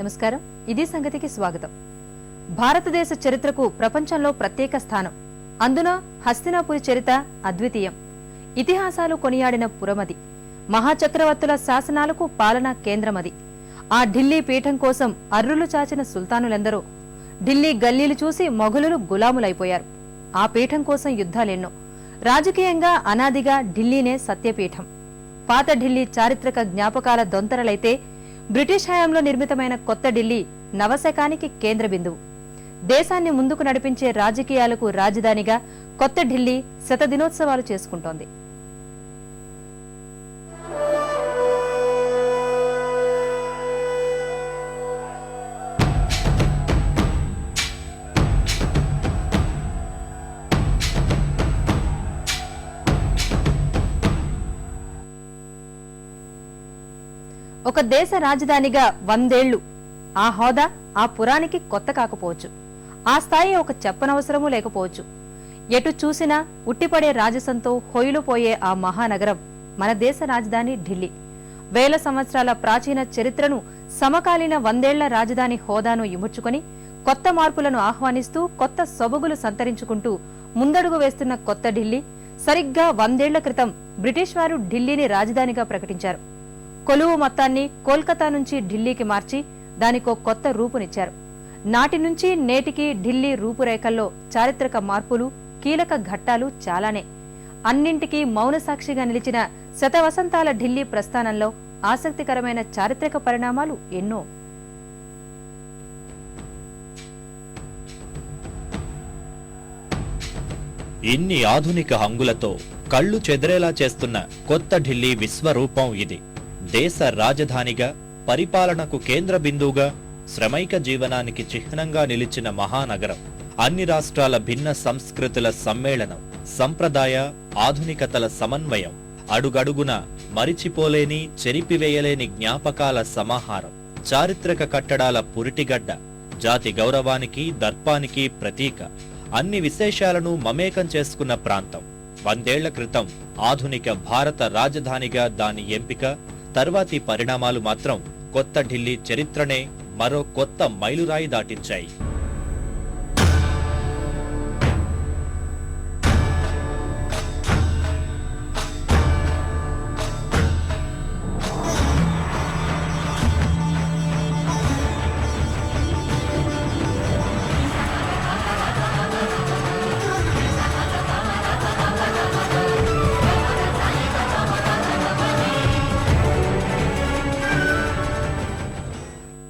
నమస్కారం. ఇది సంగతికి స్వాగతం. భారతదేశ చరిత్రకు ప్రపంచంలో ప్రత్యేక స్థానం. అందున హస్తినాపురి చరిత్ర అద్వితీయం. ఇతిహాసాలు కొనియాడిన పురమది. మహాచక్రవర్తుల శాసనాలకు పాలనా కేంద్రమది. ఆ ఢిల్లీ పీఠం కోసం అర్రులు చాచిన సుల్తానులెందరో ఢిల్లీ గల్లీలు చూసి మొఘలులు గులాములైపోయారు. ఆ పీఠం కోసం యుద్ధాలెన్నో. రాజకీయంగా అనాదిగా ఢిల్లీనే సత్యపీఠం. పాత ఢిల్లీ చారిత్రక జ్ఞాపకాల దొంతరలైతే బ్రిటిష్ హయాంలో నిర్మితమైన కొత్త ఢిల్లీ నవశకానికి కేంద్ర బిందువు. దేశాన్ని ముందుకు నడిపించే రాజకీయాలకు రాజధానిగా కొత్త ఢిల్లీ శతదినోత్సవాలు చేసుకుంటోంది. ఒక దేశ రాజధానిగా వందేళ్ళు. ఆ హోదా ఆ పురానికి కొత్త కాకపోవచ్చు. ఆ స్థాయి ఒక చెప్పనవసరమూ లేకపోవచ్చు. ఎటు చూసినా ఉట్టిపడే రాజసంతో హొయిలుపోయే ఆ మహానగరం మన దేశ రాజధాని ఢిల్లీ. వేల సంవత్సరాల ప్రాచీన చరిత్రను సమకాలీన వందేళ్ళ రాజధాని హోదాను ఇముడ్చుకొని కొత్త మార్పులను ఆహ్వానిస్తూ కొత్త సొబగులు సంతరించుకుంటూ ముందడుగు వేస్తున్న కొత్త ఢిల్లీ సరిగ్గా వందేళ్ళ క్రితం బ్రిటిష్ వారు ఢిల్లీని రాజధానిగా ప్రకటించారు. కొలువు మొత్తాన్ని కోల్కతా నుంచి ఢిల్లీకి మార్చి దానికో కొత్త రూపునిచ్చారు. నాటి నుంచి నేటికి ఢిల్లీ రూపురేఖల్లో చారిత్రక మార్పులు కీలక ఘట్టాలు చాలానే. అన్నింటికీ మౌన సాక్షిగా నిలిచిన శతవసంతాల ఢిల్లీ ప్రస్థానంలో ఆసక్తికరమైన చారిత్రక పరిణామాలు ఎన్నో. ఇన్ని ఆధునిక హంగులతో కళ్ళు చెదిరేలా చేస్తున్న కొత్త ఢిల్లీ విశ్వరూపం ఇది. దేశ రాజధానిగా పరిపాలనకు కేంద్ర బిందువుగా శ్రమైక జీవనానికి చిహ్నంగా నిలిచిన మహానగరం అన్ని రాష్ట్రాల భిన్న సంస్కృతుల సమ్మేళనం సంప్రదాయ ఆధునికతల సమన్వయం అడుగడుగున మరిచిపోలేని చెరిపివేయలేని జ్ఞాపకాల సమాహారం చారిత్రక కట్టడాల పురిటిగడ్డ జాతి గౌరవానికి దర్పానికి ప్రతీక అన్ని విశేషాలను మమేకం చేసుకున్న ప్రాంతం. వందేళ్ళ క్రితం ఆధునిక భారత రాజధానిగా దాని ఎంపిక తర్వాతి పరిణామాలు మాత్రం కొత్త ఢిల్లీ చరిత్రనే మరో కొత్త మైలురాయి దాటించాయి.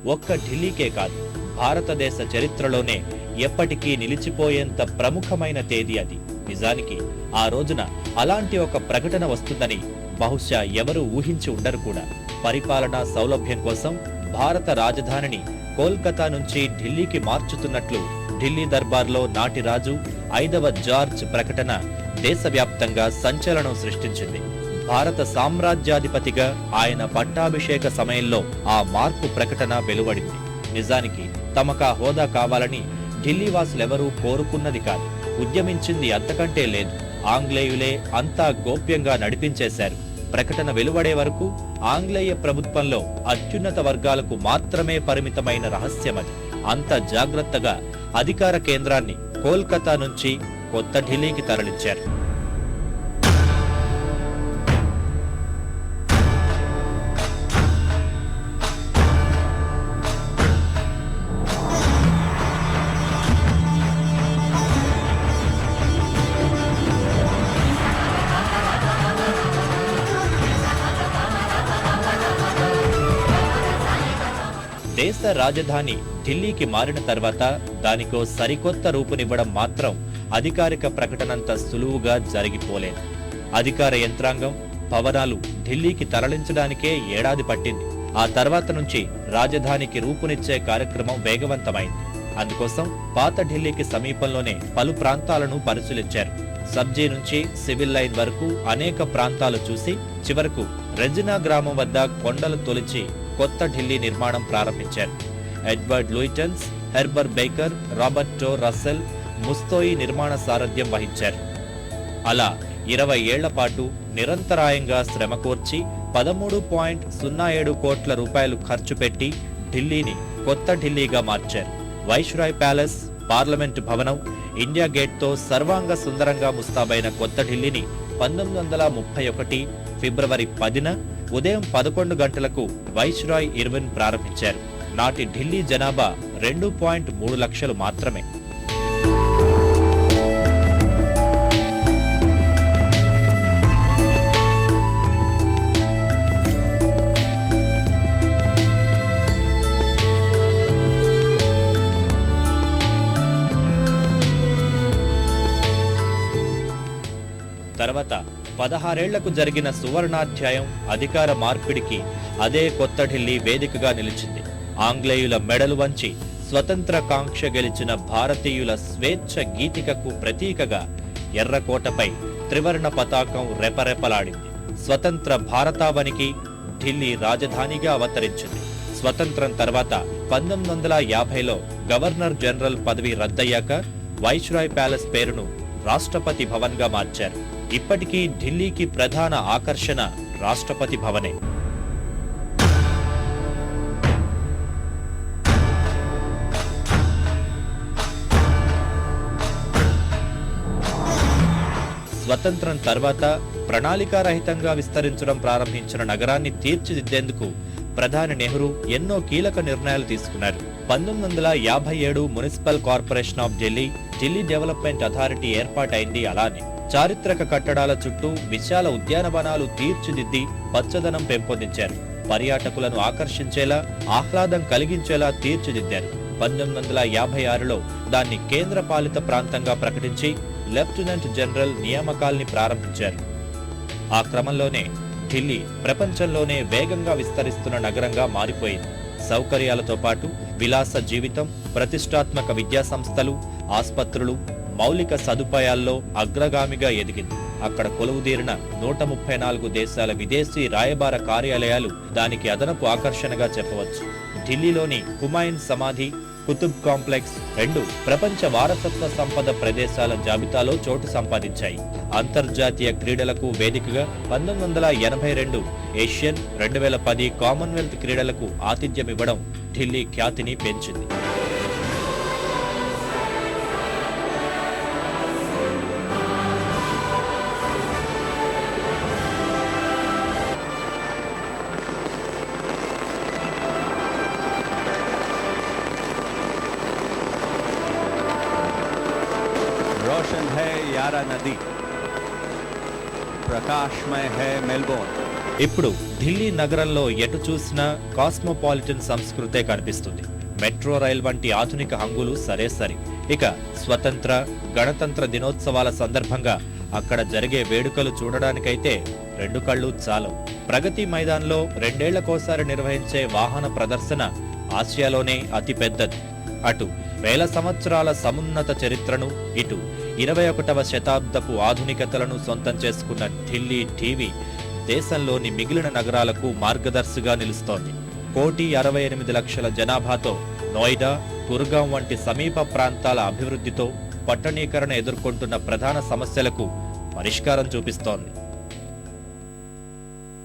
ఒక్క ఢిల్లీకే కాదు భారతదేశ చరిత్రలోనే ఎప్పటికీ నిలిచిపోయేంత ప్రముఖమైన తేదీ అది. నిజానికి ఆ రోజున అలాంటి ఒక ప్రకటన వస్తుందని బహుశా ఎవరూ ఊహించి ఉండరు కూడా. పరిపాలనా సౌలభ్యం కోసం భారత రాజధానిని కోల్కతా నుంచి ఢిల్లీకి మార్చుతున్నట్లు ఢిల్లీ దర్బార్లో నాటి రాజు ఐదవ జార్జ్ ప్రకటన దేశవ్యాప్తంగా సంచలనం సృష్టించింది. భారత సామ్రాజ్యాధిపతిగా ఆయన పట్టాభిషేక సమయంలో ఆ మార్పు ప్రకటన వెలువడింది. నిజానికి తమకా హోదా కావాలని ఢిల్లీ వాసులెవరూ కోరుకున్నది కాదు. ఉద్యమించింది అంతకంటే లేదు. ఆంగ్లేయులే అంతా గోప్యంగా నడిపించేశారు. ప్రకటన వెలువడే వరకు ఆంగ్లేయ ప్రభుత్వంలో అత్యున్నత వర్గాలకు మాత్రమే పరిమితమైన రహస్యమది. అంత జాగ్రత్తగా అధికార కేంద్రాన్ని కోల్కతా నుంచి కొత్త ఢిల్లీకి తరలించారు. దేశ రాజధాని ఢిల్లీకి మారిన తర్వాత దానికో సరికొత్త రూపునివ్వడం మాత్రం అధికారిక ప్రకటనంత సులువుగా జరిగిపోలేదు. అధికార యంత్రాంగం భవనాలు ఢిల్లీకి తరలించడానికే ఏడాది పట్టింది. ఆ తర్వాత నుంచి రాజధానికి రూపునిచ్చే కార్యక్రమం వేగవంతమైంది. అందుకోసం పాత ఢిల్లీకి సమీపంలోనే పలు ప్రాంతాలను పరిశీలించారు. సబ్జీ నుంచి సివిల్ లైన్ వరకు అనేక ప్రాంతాలు చూసి చివరకు రెజినా గ్రామం వద్ద కొండలు తొలిచి కొత్త ఢిల్లీ నిర్మాణం ప్రారంభించారు. Edward Lutyens Herbert Baker Robert Russell ముస్తోయి నిర్మాణ సారథ్యం వహించారు. అలా ఇరవై ఏళ్ళ పాటు నిరంతరాయంగా శ్రమ కోర్చి పదమూడు పాయింట్ సున్నా ఏడు కోట్ల రూపాయలు ఖర్చు పెట్టి ఢిల్లీని కొత్త ఢిల్లీగా మార్చారు. వైష్రాయ్ ప్యాలెస్ పార్లమెంటు భవనం ఇండియా గేట్తో సర్వాంగ సుందరంగా ముస్తాబైన కొత్త ఢిల్లీని పంతొమ్మిది వందల ముప్పై ఒకటి ఫిబ్రవరి పదిన ఉదయం పదకొండు గంటలకు వైస్రాయ్ ఇర్విన్ ప్రారంభించారు. నాటి ఢిల్లీ జనాభా రెండు పాయింట్ మూడు లక్షలు మాత్రమే. పదహారేళ్ళకు జరిగిన సువర్ణాధ్యాయం అధికార మార్పిడికి అదే కొత్త ఢిల్లీ వేదికగా నిలిచింది. ఆంగ్లేయుల మెడలు వంచి స్వతంత్ర కాంక్ష గెలిచిన భారతీయుల స్వేచ్ఛ గీతికకు ప్రతీకగా ఎర్రకోటపై త్రివర్ణ పతాకం రెపరెపలాడింది. స్వతంత్ర భారతావనికి ఢిల్లీ రాజధానిగా అవతరించింది. స్వతంత్రం తర్వాత పంతొమ్మిది వందల యాభైలో గవర్నర్ జనరల్ పదవి రద్దయ్యాక వైస్రాయ్ ప్యాలెస్ పేరును రాష్ట్రపతి భవన్గా మార్చారు. ఇప్పటికీ ఢిల్లీకి ప్రధాన ఆకర్షణ రాష్ట్రపతి భవనే. స్వతంత్రం తర్వాత ప్రణాళికారహితంగా విస్తరించడం ప్రారంభించిన నగరాన్ని తీర్చిదిద్దేందుకు ప్రధాని నెహ్రూ ఎన్నో కీలక నిర్ణయాలు తీసుకున్నారు. పంతొమ్మిది వందల యాభై ఏడు municipal corporation of Delhi Delhi development authority ఏర్పాటైంది అలానే. చారిత్రక కట్టడాల చుట్టూ విశాల ఉద్యానవనాలు తీర్చిదిద్ది పచ్చదనం పెంపొందించారు. పర్యాటకులను ఆకర్షించేలా ఆహ్లాదం కలిగించేలా తీర్చిదిద్దారు. పంతొమ్మిది వందల యాభై ఆరులో దాన్ని కేంద్ర పాలిత ప్రాంతంగా ప్రకటించి లెఫ్టినెంట్ జనరల్ నియామకాల్ని ప్రారంభించారు. ఆ క్రమంలోనే ఢిల్లీ ప్రపంచంలోనే వేగంగా విస్తరిస్తున్న నగరంగా మారిపోయింది. సౌకర్యాలతో పాటు విలాస జీవితం ప్రతిష్టాత్మక విద్యా సంస్థలు ఆస్పత్రులు మౌలిక సదుపాయాల్లో అగ్రగామిగా ఎదిగింది. అక్కడ కొలువుదీరిన నూట ముప్పై నాలుగు దేశాల విదేశీ రాయబార కార్యాలయాలు దానికి అదనపు ఆకర్షణగా చెప్పవచ్చు. ఢిల్లీలోని హుమాయూన్ సమాధి కుతుబ్ కాంప్లెక్స్ రెండు ప్రపంచ వారసత్వ సంపద ప్రదేశాల జాబితాలో చోటు సంపాదించాయి. అంతర్జాతీయ క్రీడలకు వేదికగా పంతొమ్మిది వందల ఎనభై రెండు ఏషియన్ రెండు వేల పది కామన్వెల్త్ క్రీడలకు ఆతిథ్యమివ్వడం ఢిల్లీ ఖ్యాతిని పెంచింది. ప్యారా నది. ప్రకాశ్మయ హే మెల్బోర్న్. ఇప్పుడు ఢిల్లీ నగరంలో ఎటు చూసినా కాస్మోపాలిటన్ సంస్కృతే కనిపిస్తుంది. మెట్రో రైల్ వంటి ఆధునిక హంగులు సరే సరి. ఇక స్వతంత్ర గణతంత్ర దినోత్సవాల సందర్భంగా అక్కడ జరిగే వేడుకలు చూడడానికైతే రెండు కళ్ళు చాలు. ప్రగతి మైదాన్లో రెండేళ్ళకోసారి నిర్వహించే వాహన ప్రదర్శన ఆసియాలోనే అతిపెద్దది. అటు వేల సంవత్సరాల సమున్నత చరిత్రను ఇటు ఇరవై ఒకటవ శతాబ్దపు ఆధునికతలను సొంతం చేసుకున్న ఢిల్లీ టీవీ దేశంలోని మిగిలిన నగరాలకు మార్గదర్శిగా నిలుస్తోంది. కోటి అరవై ఎనిమిది లక్షల జనాభాతో నోయిడా గుర్గాం వంటి సమీప ప్రాంతాల అభివృద్ధితో పట్టణీకరణ ఎదుర్కొంటున్న ప్రధాన సమస్యలకు పరిష్కారం చూపిస్తోంది.